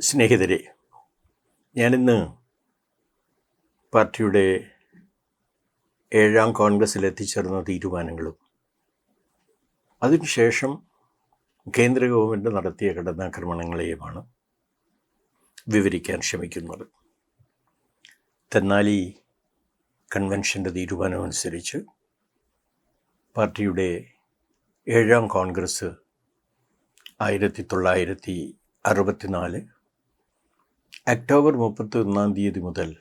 സ്നേഹിതരെ ഞാനിന്ന് പാർട്ടിയുടെ ഏഴാം കോൺഗ്രസ്സിൽ എത്തിച്ചേർന്ന തീരുമാനങ്ങളും. അതിനുശേഷം കേന്ദ്ര ഗവൺമെന്റ് നടത്തിയ കടന്നാക്രമണങ്ങളെയുമാണ് വിവരിക്കാൻ ശ്രമിക്കുന്നത്. തെന്നാലി കൺവെൻഷന്റെ തീരുമാനമനുസരിച്ച് പാർട്ടിയുടെ ഏഴാം കോൺഗ്രസ് ആയിരത്തി തൊള്ളായിരത്തി അറുപത്തിനാല് ഒക്ടോബർ മുപ്പത്തി ഒന്നാം തീയതി മുതൽ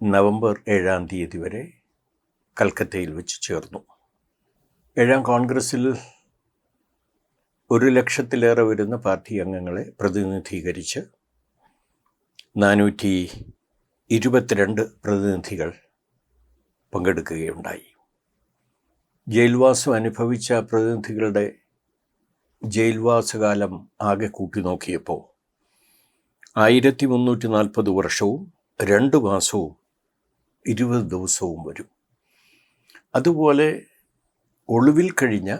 നവംബർ ഏഴാം തീയതി വരെ കൽക്കത്തയിൽ വെച്ച് ചേർന്നു. ഏഴാം കോൺഗ്രസ്സിൽ ഒരു ലക്ഷത്തിലേറെ വരുന്ന പാർട്ടി അംഗങ്ങളെ പ്രതിനിധീകരിച്ച് നാനൂറ്റി ഇരുപത്തിരണ്ട് പ്രതിനിധികൾ പങ്കെടുക്കുകയുണ്ടായി. ജയിൽവാസം അനുഭവിച്ച പ്രതിനിധികളുടെ ജയിൽവാസകാലം ആകെ കൂട്ടി നോക്കിയപ്പോൾ ആയിരത്തി മുന്നൂറ്റി നാൽപ്പത് വർഷവും രണ്ട് മാസവും ഇരുപത് ദിവസവും വരും. അതുപോലെ ഒളിവിൽ കഴിഞ്ഞ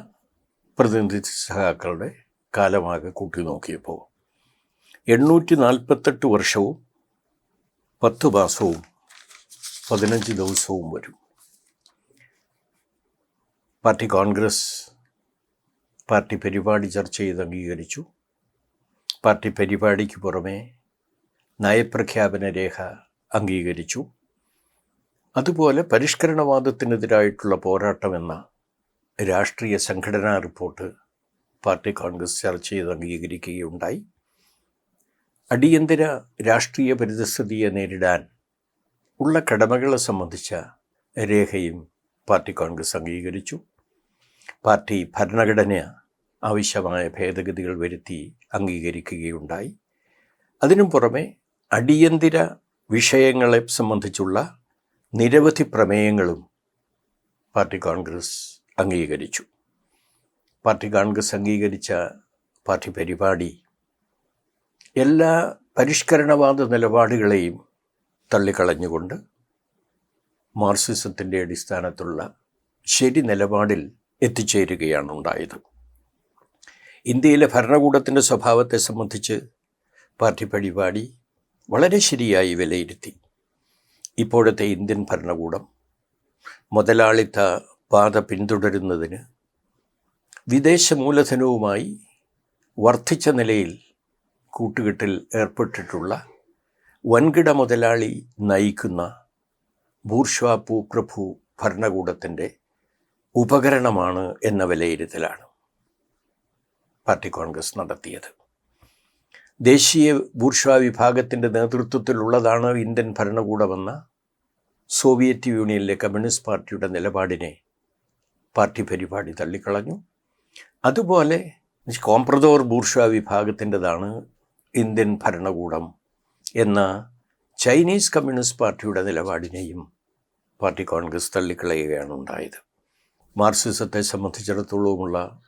പ്രതിനിധി സഹാക്കളുടെ കാലമാകെ കൂട്ടി നോക്കിയപ്പോൾ എണ്ണൂറ്റി നാൽപ്പത്തെട്ട് വർഷവും പത്ത് മാസവും പതിനഞ്ച് ദിവസവും വരും. പാർട്ടി കോൺഗ്രസ് പാർട്ടി പരിപാടി ചർച്ച ചെയ്ത് അംഗീകരിച്ചു. പാർട്ടി പരിപാടിക്ക് പുറമെ നയപ്രഖ്യാപന രേഖ അംഗീകരിച്ചു. അതുപോലെ പരിഷ്കരണവാദത്തിനെതിരായിട്ടുള്ള പോരാട്ടമെന്ന രാഷ്ട്രീയ സംഘടനാ റിപ്പോർട്ട് പാർട്ടി കോൺഗ്രസ് ചർച്ച ചെയ്ത് അംഗീകരിക്കുകയുണ്ടായി. അടിയന്തര രാഷ്ട്രീയ പരിതസ്ഥിതിയെ നേരിടാൻ ഉള്ള കടമകളെ സംബന്ധിച്ച രേഖയും പാർട്ടി കോൺഗ്രസ് അംഗീകരിച്ചു. പാർട്ടി ഭരണഘടന ആവശ്യമായ ഭേദഗതികൾ വരുത്തി അംഗീകരിക്കുകയുണ്ടായി. അതിനു പുറമെ അടിയന്തര വിഷയങ്ങളെ സംബന്ധിച്ചുള്ള നിരവധി പ്രമേയങ്ങളും പാർട്ടി കോൺഗ്രസ് അംഗീകരിച്ചു. പാർട്ടി കോൺഗ്രസ് അംഗീകരിച്ച പാർട്ടി പരിപാടി എല്ലാ പരിഷ്കരണവാദ നിലപാടുകളെയും തള്ളിക്കളഞ്ഞുകൊണ്ട് മാർസിസത്തിന്റെ അടിസ്ഥാനത്തുള്ള ശരി നിലപാടിൽ എത്തിച്ചേരുകയാണ് ഉണ്ടായത്. ഇന്ത്യയിലെ ഭരണകൂടത്തിന്റെ സ്വഭാവത്തെ സംബന്ധിച്ച് പാർട്ടി പരിപാടി വളരെ ശരിയായി വിലയിരുത്തി. ഇപ്പോഴത്തെ ഇന്ത്യൻ ഭരണകൂടം മുതലാളിത്ത പാത പിന്തുടരുന്നതിന് വിദേശ മൂലധനവുമായി വർദ്ധിച്ച നിലയിൽ കൂട്ടുകെട്ടിൽ ഏർപ്പെട്ടിട്ടുള്ള വൻകിട മുതലാളി നയിക്കുന്ന ബൂർഷ്വാ പ്രഭു ഭരണകൂടത്തിന്റെ ഉപകരണമാണ് എന്ന വിലയിരുത്തലാണ് പാർട്ടി കോൺഗ്രസ് നടത്തിയത്. ദേശീയ ബൂർഷ്വാ വിഭാഗത്തിന്റെ നേതൃത്വത്തിലുള്ളതാണ് ഇന്ത്യൻ ഭരണകൂടമെന്ന സോവിയറ്റ് യൂണിയനിലെ കമ്മ്യൂണിസ്റ്റ് പാർട്ടിയുടെ നിലപാടിനെ പാർട്ടി പരിപാടി തള്ളിക്കളഞ്ഞു. അതുപോലെ കോംപ്രദോർ ബൂർഷ്വാ വിഭാഗത്തിന്റെതാണ് ഇന്ത്യൻ ഭരണകൂടം എന്ന ചൈനീസ് കമ്മ്യൂണിസ്റ്റ് പാർട്ടിയുടെ നിലപാടിനെയും പാർട്ടി കോൺഗ്രസ് തള്ളിക്കളയുകയാണ് ഉണ്ടായത്. മാർക്സിസത്തെ സംബന്ധിച്ചിടത്തോളമുള്ള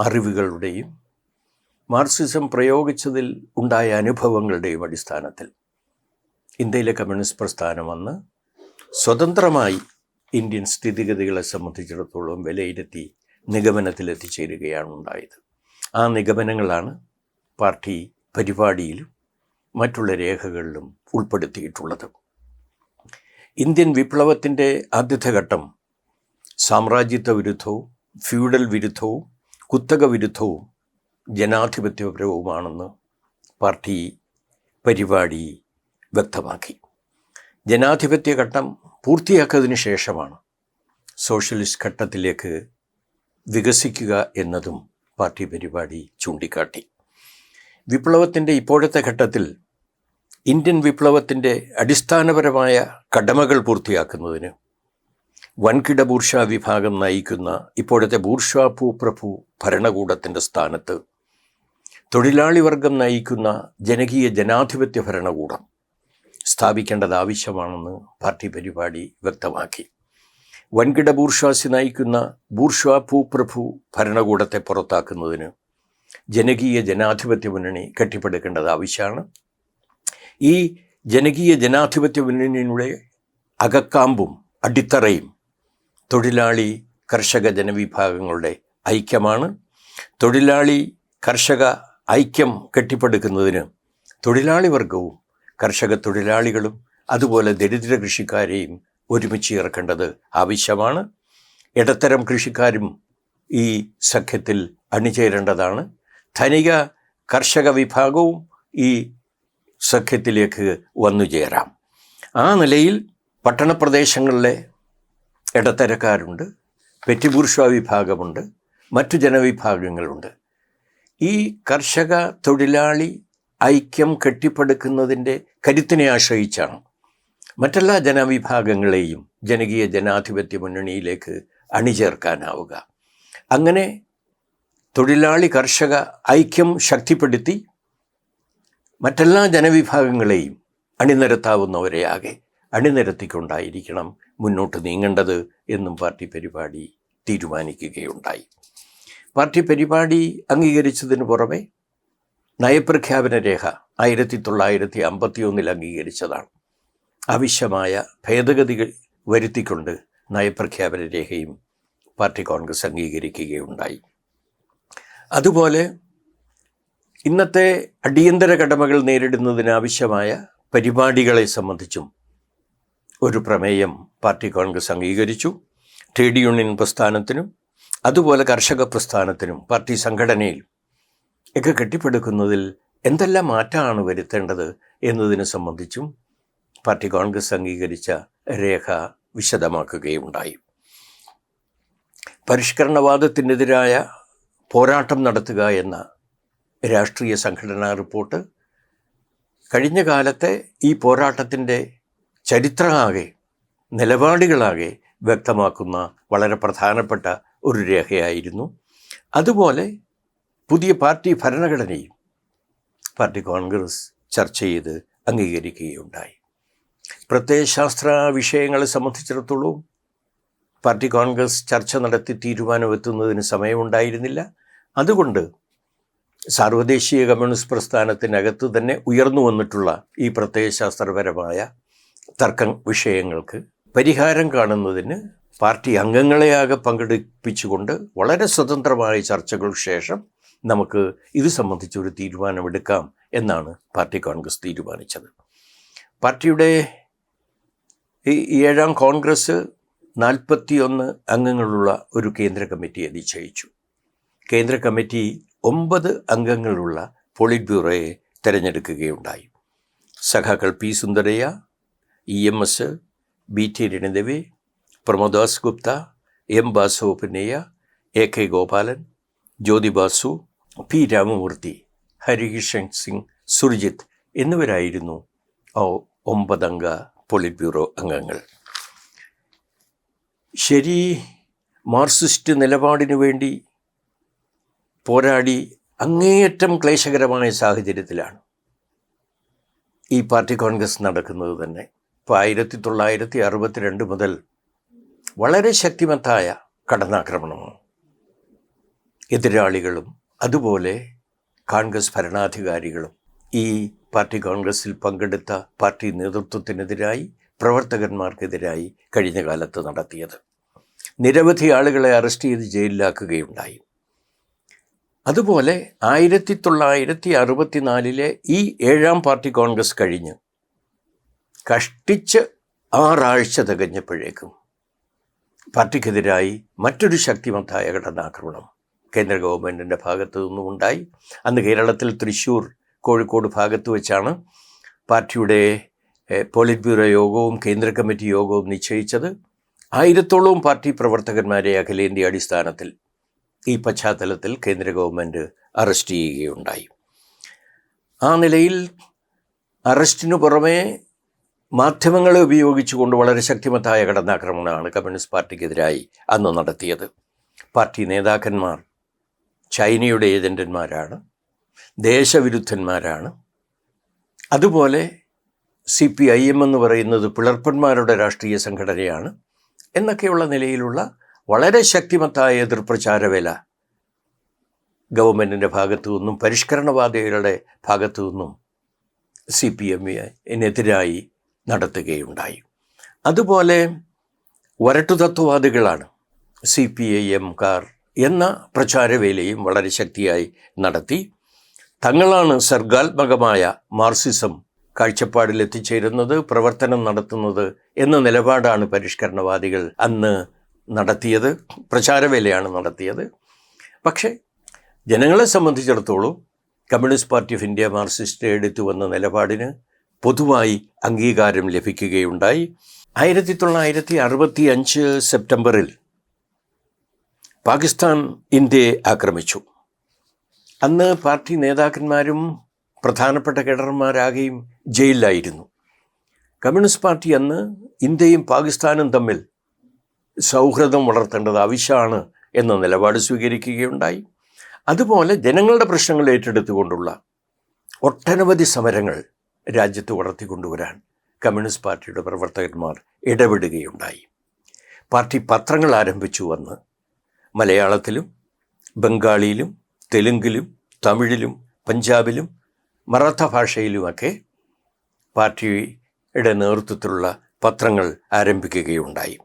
അറിവുകളുടെയും മാർക്സിസം പ്രയോഗിച്ചതിൽ ഉണ്ടായ അനുഭവങ്ങളുടെയും അടിസ്ഥാനത്തിൽ ഇന്ത്യയിലെ കമ്മ്യൂണിസ്റ്റ് പ്രസ്ഥാനം അന്ന് സ്വതന്ത്രമായി ഇന്ത്യൻ സ്ഥിതിഗതികളെ സംബന്ധിച്ചിടത്തോളം വിലയിരുത്തി നിഗമനത്തിലെത്തിച്ചേരുകയാണ് ഉണ്ടായത്. ആ നിഗമനങ്ങളാണ് പാർട്ടി പരിപാടിയിലും മറ്റുള്ള രേഖകളിലും ഉൾപ്പെടുത്തിയിട്ടുള്ളത്. ഇന്ത്യൻ വിപ്ലവത്തിന്റെ ആദ്യത്തെ ഘട്ടം സാമ്രാജ്യത്വ വിരുദ്ധവും ഫ്യൂഡൽ വിരുദ്ധവും കുത്തക വിരുദ്ധവും ജനാധിപത്യപരവുമാണെന്ന് പാർട്ടി പരിപാടി വ്യക്തമാക്കി. ജനാധിപത്യ ഘട്ടം പൂർത്തിയാക്കിയതിന് ശേഷമാണ് സോഷ്യലിസ്റ്റ് ഘട്ടത്തിലേക്ക് വികസിക്കുക എന്നതും പാർട്ടി പരിപാടി ചൂണ്ടിക്കാട്ടി. വിപ്ലവത്തിന്റെ ഇപ്പോഴത്തെ ഘട്ടത്തിൽ ഇന്ത്യൻ വിപ്ലവത്തിന്റെ അടിസ്ഥാനപരമായ കടമകൾ പൂർത്തിയാക്കുന്നതിന് വൻകിട ബൂർഷ വിഭാഗം നയിക്കുന്ന ഇപ്പോഴത്തെ ബൂർഷ ഭൂപ്രഭു ഭരണകൂടത്തിന്റെ സ്ഥാനത്ത് തൊഴിലാളി വർഗം നയിക്കുന്ന ജനകീയ ജനാധിപത്യ ഭരണകൂടം സ്ഥാപിക്കേണ്ടത് ആവശ്യമാണെന്ന് പാർട്ടി പരിപാടി വ്യക്തമാക്കി. വൻകിട ബൂർഷ്വാസി നയിക്കുന്ന ബൂർഷ്വാ ഭൂപ്രഭു ഭരണകൂടത്തെ പുറത്താക്കുന്നതിന് ജനകീയ ജനാധിപത്യ മുന്നണി കെട്ടിപ്പടുക്കേണ്ടത് ആവശ്യമാണ്. ഈ ജനകീയ ജനാധിപത്യ മുന്നണിയുടെ അകക്കാമ്പും അടിത്തറയും തൊഴിലാളി കർഷക ജനവിഭാഗങ്ങളുടെ ഐക്യമാണ്. തൊഴിലാളി കർഷക ഐക്യം കെട്ടിപ്പടുക്കുന്നതിന് തൊഴിലാളി വർഗവും കർഷക തൊഴിലാളികളും അതുപോലെ ദരിദ്ര കൃഷിക്കാരെയും ഒരുമിച്ച് ഇറക്കേണ്ടത് ആവശ്യമാണ്. ഇടത്തരം കൃഷിക്കാരും ഈ സഖ്യത്തിൽ അണിചേരേണ്ടതാണ്. ധനിക കർഷക വിഭാഗവും ഈ സഖ്യത്തിലേക്ക് വന്നു ചേരാം. ആ നിലയിൽ പട്ടണപ്രദേശങ്ങളിലെ ഇടത്തരക്കാരുണ്ട് പെറ്റിബൂർഷ വിഭാഗമുണ്ട് മറ്റു ജനവിഭാഗങ്ങളുണ്ട്. ഈ കർഷക തൊഴിലാളി ഐക്യം കെട്ടിപ്പടുക്കുന്നതിന്റെ കരുത്തിനെ ആശ്രയിച്ചാണ്. മറ്റെല്ലാ ജനവിഭാഗങ്ങളെയും ജനകീയ ജനാധിപത്യ മുന്നണിയിലേക്ക് അണിചേർക്കാനാവുക. അങ്ങനെ തൊഴിലാളി കർഷക ഐക്യം ശക്തിപ്പെടുത്തി മറ്റെല്ലാ ജനവിഭാഗങ്ങളെയും അണിനിരത്താവുന്നവരെയാകെ അണിനിരത്തിക്കൊണ്ടായിരിക്കണം മുന്നോട്ട് നീങ്ങേണ്ടത് എന്നും പാർട്ടി പരിപാടി തീരുമാനിക്കുകയുണ്ടായി. പാർട്ടി പരിപാടി അംഗീകരിച്ചതിന് പുറമെ നയപ്രഖ്യാപന രേഖ ആയിരത്തി തൊള്ളായിരത്തി അമ്പത്തി ഒന്നിൽ അംഗീകരിച്ചതാണ്. ആവശ്യമായ ഭേദഗതികൾ വരുത്തിക്കൊണ്ട് നയപ്രഖ്യാപന രേഖയും പാർട്ടി കോൺഗ്രസ് അംഗീകരിക്കുകയുണ്ടായി. അതുപോലെ ഇന്നത്തെ അടിയന്തര കടമകൾ നേരിടുന്നതിനാവശ്യമായ പരിപാടികളെ സംബന്ധിച്ചും ഒരു പ്രമേയം പാർട്ടി കോൺഗ്രസ് അംഗീകരിച്ചു. ട്രേഡ് യൂണിയൻ പ്രസ്ഥാനത്തിനും അതുപോലെ കർഷക പ്രസ്ഥാനത്തിനും പാർട്ടി സംഘടനയിൽ ഒക്കെ കെട്ടിപ്പടുക്കുന്നതിൽ എന്തെല്ലാം മാറ്റമാണ് വരുത്തേണ്ടത് എന്നതിനെ സംബന്ധിച്ചും പാർട്ടി കോൺഗ്രസ് അംഗീകരിച്ച രേഖ വിശദമാക്കുകയുണ്ടായി. പരിഷ്കരണവാദത്തിനെതിരായ പോരാട്ടം നടത്തുക എന്ന രാഷ്ട്രീയ സംഘടനാ റിപ്പോർട്ട് കഴിഞ്ഞ കാലത്തെ ഈ പോരാട്ടത്തിന്റെ ചരിത്രമാകെ നിലപാടുകളാകെ വ്യക്തമാക്കുന്ന വളരെ പ്രധാനപ്പെട്ട ഒരു രേഖയായിരുന്നു. അതുപോലെ പുതിയ പാർട്ടി ഭരണഘടനയും പാർട്ടി കോൺഗ്രസ് ചർച്ച ചെയ്ത് അംഗീകരിക്കുകയുണ്ടായി. പ്രത്യയശാസ്ത്ര വിഷയങ്ങളെ സംബന്ധിച്ചിടത്തോളം പാർട്ടി കോൺഗ്രസ് ചർച്ച നടത്തി തീരുമാനമെത്തുന്നതിന് സമയമുണ്ടായിരുന്നില്ല. അതുകൊണ്ട് സാർവദേശീയ കമ്മ്യൂണിസ്റ്റ് പ്രസ്ഥാനത്തിനകത്ത് തന്നെ ഉയർന്നു വന്നിട്ടുള്ള ഈ പ്രത്യയശാസ്ത്രപരമായ തർക്ക വിഷയങ്ങൾക്ക് പരിഹാരം കാണുന്നതിന് പാർട്ടി അംഗങ്ങളെയാകെ പങ്കെടുപ്പിച്ചുകൊണ്ട് വളരെ സ്വതന്ത്രമായ ചർച്ചകൾക്ക് ശേഷം നമുക്ക് ഇത് സംബന്ധിച്ചൊരു തീരുമാനമെടുക്കാം എന്നാണ് പാർട്ടി കോൺഗ്രസ് തീരുമാനിച്ചത്. പാർട്ടിയുടെ ഈ ഏഴാം കോൺഗ്രസ് നാൽപ്പത്തിയൊന്ന് അംഗങ്ങളുള്ള ഒരു കേന്ദ്ര കമ്മിറ്റിയെ നിശ്ചയിച്ചു. കേന്ദ്ര കമ്മിറ്റി ഒമ്പത് അംഗങ്ങളുള്ള പോളിറ്റ് ബ്യൂറോയെ തിരഞ്ഞെടുക്കുകയുണ്ടായി. സഖാക്കൾ P Sundarayya E M S B T Ranadive Promode Das Gupta M Basavapunnaiah A K Gopalan Jyoti Basu P Ramamurthy Harkishan Singh Surjeet എന്നിവരായിരുന്നു ഒമ്പതംഗ പോളിറ്റ് ബ്യൂറോ അംഗങ്ങൾ. ശരി മാർക്സിസ്റ്റ് നിലപാടിനു വേണ്ടി പോരാടി അങ്ങേയറ്റം ക്ലേശകരമായ സാഹചര്യത്തിലാണ് ഈ പാർട്ടി കോൺഗ്രസ് നടക്കുന്നത് തന്നെ. ഇപ്പോൾ ആയിരത്തി തൊള്ളായിരത്തി അറുപത്തിരണ്ട് മുതൽ വളരെ ശക്തിമത്തായ കടന്നാക്രമണമാണ് എതിരാളികളും അതുപോലെ കോൺഗ്രസ് ഭരണാധികാരികളും ഈ പാർട്ടി കോൺഗ്രസിൽ പങ്കെടുത്ത പാർട്ടി നേതൃത്വത്തിനെതിരായി പ്രവർത്തകന്മാർക്കെതിരായി കഴിഞ്ഞ കാലത്ത് നടത്തിയത്. നിരവധി ആളുകളെ അറസ്റ്റ് ചെയ്ത് ജയിലിലാക്കുകയുണ്ടായി. അതുപോലെ ആയിരത്തി തൊള്ളായിരത്തി അറുപത്തിനാലിലെ ഈ ഏഴാം പാർട്ടി കോൺഗ്രസ് കഴിഞ്ഞ് കഷ്ടിച്ച് ആറാഴ്ച തികഞ്ഞപ്പോഴേക്കും പാർട്ടിക്കെതിരായി മറ്റൊരു ശക്തിമത്തായ ഘടനാക്രമണം കേന്ദ്ര ഗവൺമെന്റിന്റെ ഭാഗത്തു നിന്നും ഉണ്ടായി. അന്ന് കേരളത്തിൽ തൃശ്ശൂർ കോഴിക്കോട് ഭാഗത്ത് വെച്ചാണ് പാർട്ടിയുടെ പോളിറ്റ് ബ്യൂറോ യോഗവും കേന്ദ്ര കമ്മിറ്റി യോഗവും നിശ്ചയിച്ചത്. ആയിരത്തോളവും പാർട്ടി പ്രവർത്തകന്മാരെ അഖിലേന്ത്യാ അടിസ്ഥാനത്തിൽ ഈ പശ്ചാത്തലത്തിൽ കേന്ദ്ര ഗവൺമെന്റ് അറസ്റ്റ് ചെയ്യുകയുണ്ടായി. ആ നിലയിൽ അറസ്റ്റിനു പുറമേ മാധ്യമങ്ങളെ ഉപയോഗിച്ചുകൊണ്ട് വളരെ ശക്തിമത്തായ കടന്നാക്രമണമാണ് കമ്മ്യൂണിസ്റ്റ് പാർട്ടിക്കെതിരായി അന്ന് നടത്തിയത്. പാർട്ടി നേതാക്കന്മാർ ചൈനയുടെ ഏജന്റന്മാരാണ് ദേശവിരുദ്ധന്മാരാണ്. അതുപോലെ സി പി ഐ എം എന്ന് പറയുന്നത് പിളർപ്പന്മാരുടെ രാഷ്ട്രീയ സംഘടനയാണ് എന്നൊക്കെയുള്ള നിലയിലുള്ള വളരെ ശക്തിമത്തായ എതിർപ്രചാരവേല ഗവൺമെന്റിന്റെ ഭാഗത്തു നിന്നും പരിഷ്കരണവാദികളുടെ ഭാഗത്തു നിന്നും സി പി എമ്മിനെതിരായി നടത്തുകയുണ്ടായി. അതുപോലെ വരട്ടുതത്വവാദികളാണ് സി പി ഐ എം കാർ എന്ന പ്രചാരവേലയും വളരെ ശക്തിയായി നടത്തി. തങ്ങളാണ് സർഗാത്മകമായ മാർസിസം കാഴ്ചപ്പാടിൽ എത്തിച്ചേരുന്നത് പ്രവർത്തനം നടത്തുന്നത് എന്ന നിലപാടാണ് പരിഷ്കരണവാദികൾ അന്ന് നടത്തിയത് പ്രചാരവേലയാണ് നടത്തിയത്. പക്ഷേ ജനങ്ങളെ സംബന്ധിച്ചിടത്തോളം communist party of India Marxist എടുത്തു വന്ന നിലപാടിന് പൊതുവായി അംഗീകാരം ലഭിക്കുകയുണ്ടായി. ആയിരത്തി തൊള്ളായിരത്തി അറുപത്തി അഞ്ച് സെപ്റ്റംബറിൽ പാകിസ്ഥാൻ ഇന്ത്യയെ ആക്രമിച്ചു. അന്ന് പാർട്ടി നേതാക്കന്മാരും പ്രധാനപ്പെട്ട കേഡർമാരാകെയും ജയിലിലായിരുന്നു. കമ്മ്യൂണിസ്റ്റ് പാർട്ടി അന്ന് ഇന്ത്യയും പാകിസ്ഥാനും തമ്മിൽ സൗഹൃദം വളർത്തേണ്ടത് ആവശ്യമാണ് എന്ന നിലപാട് സ്വീകരിക്കുകയുണ്ടായി. അതുപോലെ ജനങ്ങളുടെ പ്രശ്നങ്ങൾ ഏറ്റെടുത്തുകൊണ്ടുള്ള ഒട്ടനവധി സമരങ്ങൾ രാജ്യത്ത് വളർത്തിക്കൊണ്ടുവരാൻ കമ്മ്യൂണിസ്റ്റ് പാർട്ടിയുടെ പ്രവർത്തകന്മാർ ഇടപെടുകയുണ്ടായി. പാർട്ടി പത്രങ്ങൾ ആരംഭിച്ചു വന്ന് മലയാളത്തിലും ബംഗാളിയിലും തെലുങ്കിലും തമിഴിലും പഞ്ചാബിലും മറാത്ത ഭാഷയിലുമൊക്കെ പാർട്ടിയുടെ നേതൃത്വത്തിലുള്ള പത്രങ്ങൾ ആരംഭിക്കുകയുണ്ടായി.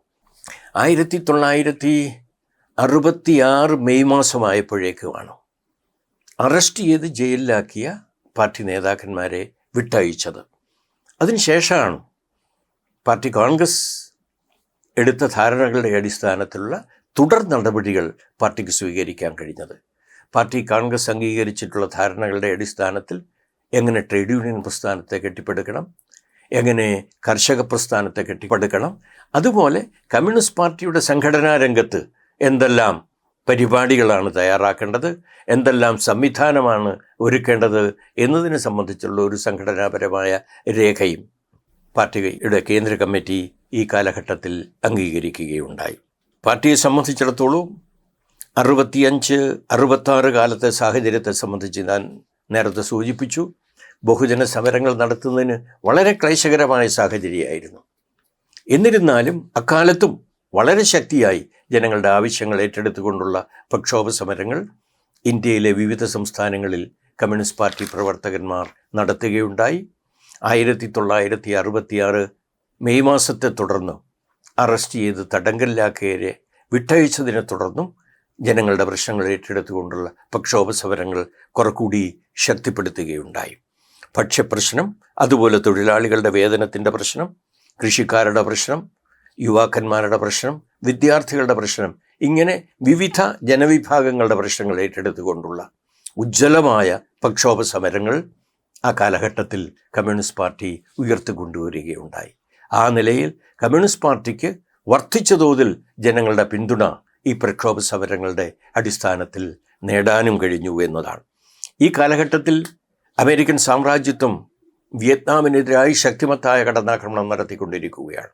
ആയിരത്തി തൊള്ളായിരത്തി അറുപത്തിയാറ് മെയ് മാസമായപ്പോഴേക്കുമാണ് അറസ്റ്റ് ചെയ്ത് ജയിലിലാക്കിയ പാർട്ടി നേതാക്കന്മാരെ വിട്ടയച്ചത്. അതിനുശേഷമാണ് പാർട്ടി കോൺഗ്രസ് എടുത്ത ധാരണകളുടെ അടിസ്ഥാനത്തിലുള്ള തുടർ നടപടികൾ പാർട്ടിക്ക് സ്വീകരിക്കാൻ കഴിഞ്ഞത്. പാർട്ടി കോൺഗ്രസ് അംഗീകരിച്ചിട്ടുള്ള ധാരണകളുടെ അടിസ്ഥാനത്തിൽ എങ്ങനെ ട്രേഡ് യൂണിയൻ പ്രസ്ഥാനത്തെ കെട്ടിപ്പടുക്കണം എങ്ങനെ കർഷക പ്രസ്ഥാനത്തെ കെട്ടിപ്പടുക്കണം അതുപോലെ കമ്മ്യൂണിസ്റ്റ് പാർട്ടിയുടെ സംഘടനാ രംഗത്ത് എന്തെല്ലാം പരിപാടികളാണ് തയ്യാറാക്കേണ്ടത്. എന്തെല്ലാം സംവിധാനമാണ് ഒരുക്കേണ്ടത് എന്നതിനെ സംബന്ധിച്ചുള്ള ഒരു സംഘടനാപരമായ രേഖയും പാർട്ടിയുടെ കേന്ദ്ര കമ്മിറ്റി ഈ കാലഘട്ടത്തിൽ അംഗീകരിക്കുകയുണ്ടായി. പാർട്ടിയെ സംബന്ധിച്ചിടത്തോളം അറുപത്തിയഞ്ച് അറുപത്താറ് കാലത്തെ സാഹചര്യത്തെ സംബന്ധിച്ച് ഞാൻ നേരത്തെ സൂചിപ്പിച്ചു. ബഹുജന സമരങ്ങൾ നടത്തുന്നതിന് വളരെ ക്ലേശകരമായ സാഹചര്യമായിരുന്നു. എന്നിരുന്നാലും അക്കാലത്തും വളരെ ശക്തിയായി ജനങ്ങളുടെ ആവശ്യങ്ങൾ ഏറ്റെടുത്തുകൊണ്ടുള്ള പ്രക്ഷോഭ സമരങ്ങൾ ഇന്ത്യയിലെ വിവിധ സംസ്ഥാനങ്ങളിൽ കമ്മ്യൂണിസ്റ്റ് പാർട്ടി പ്രവർത്തകന്മാർ നടത്തുകയുണ്ടായി. ആയിരത്തി തൊള്ളായിരത്തി അറുപത്തിയാറ് മെയ് മാസത്തെ തുടർന്ന് അറസ്റ്റ് ചെയ്ത് തടങ്കലിലാക്കിയവരെ വിട്ടയച്ചതിനെ തുടർന്നും ജനങ്ങളുടെ പ്രശ്നങ്ങൾ ഏറ്റെടുത്തുകൊണ്ടുള്ള പ്രക്ഷോഭ സമരങ്ങൾ കുറക്കൂടി ശക്തിപ്പെടുത്തുകയുണ്ടായി. ഭക്ഷ്യപ്രശ്നം അതുപോലെ തൊഴിലാളികളുടെ വേതനത്തിന്റെ പ്രശ്നം കൃഷിക്കാരുടെ പ്രശ്നം യുവാക്കന്മാരുടെ പ്രശ്നം വിദ്യാർത്ഥികളുടെ പ്രശ്നം. ഇങ്ങനെ വിവിധ ജനവിഭാഗങ്ങളുടെ പ്രശ്നങ്ങൾ ഏറ്റെടുത്തുകൊണ്ടുള്ള ഉജ്ജ്വലമായ പ്രക്ഷോഭ സമരങ്ങൾ ആ കാലഘട്ടത്തിൽ കമ്മ്യൂണിസ്റ്റ് പാർട്ടി ഉയർത്തിക്കൊണ്ടുവരികയുണ്ടായി. ആ നിലയിൽ കമ്മ്യൂണിസ്റ്റ് പാർട്ടിക്ക് വർദ്ധിച്ച തോതിൽ ജനങ്ങളുടെ പിന്തുണ ഈ പ്രക്ഷോഭ സമരങ്ങളുടെ അടിസ്ഥാനത്തിൽ നേടാനും കഴിഞ്ഞു എന്നതാണ്. ഈ കാലഘട്ടത്തിൽ അമേരിക്കൻ സാമ്രാജ്യത്വം വിയറ്റ്നാമിനെതിരായി ശക്തിമത്തായ കടന്നാക്രമണം നടത്തിക്കൊണ്ടിരിക്കുകയാണ്.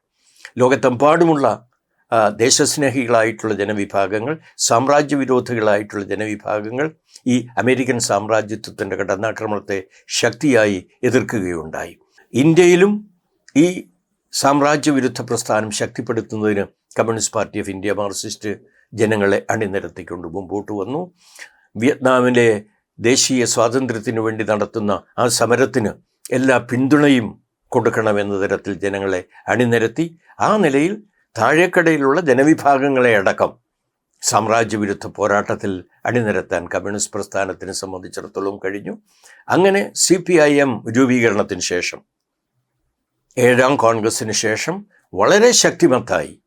ലോകത്തെമ്പാടുമുള്ള ദേശസ്നേഹികളായിട്ടുള്ള ജനവിഭാഗങ്ങൾ സാമ്രാജ്യവിരോധികളായിട്ടുള്ള ജനവിഭാഗങ്ങൾ ഈ അമേരിക്കൻ സാമ്രാജ്യത്വത്തിന്റെ കടന്നാക്രമണത്തെ ശക്തിയായി എതിർക്കുകയുണ്ടായി. ഇന്ത്യയിലും ഈ സാമ്രാജ്യവിരുദ്ധ പ്രസ്ഥാനം ശക്തിപ്പെടുത്തുന്നതിന് communist party of India Marxist ജനങ്ങളെ അണിനിരത്തിക്കൊണ്ട് മുമ്പോട്ട് വന്നു. വിയറ്റ്നാമിലെ ദേശീയ സ്വാതന്ത്ര്യത്തിനു വേണ്ടി നടത്തുന്ന ആ സമരത്തിന് എല്ലാ പിന്തുണയും കൊടുക്കണമെന്ന തരത്തിൽ ജനങ്ങളെ അണിനിരത്തി. ആ നിലയിൽ താഴേക്കടയിലുള്ള ജനവിഭാഗങ്ങളെ അടക്കം സാമ്രാജ്യവിരുദ്ധ പോരാട്ടത്തിൽ അണിനിരത്താൻ കമ്മ്യൂണിസ്റ്റ് പ്രസ്ഥാനത്തിനെ സംബന്ധിച്ചിടത്തോളം കഴിഞ്ഞു. അങ്ങനെ സി പി ഐ എം രൂപീകരണത്തിന് ശേഷം ഏഴാം കോൺഗ്രസിന് ശേഷം വളരെ ശക്തിമത്തായി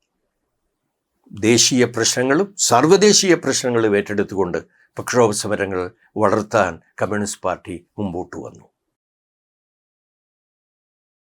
ദേശീയ പ്രശ്നങ്ങളും സർവദേശീയ പ്രശ്നങ്ങളും ഏറ്റെടുത്തുകൊണ്ട് പ്രക്ഷോഭ സമരങ്ങൾ വളർത്താൻ കമ്മ്യൂണിസ്റ്റ് പാർട്ടി മുമ്പോട്ട് വന്നു.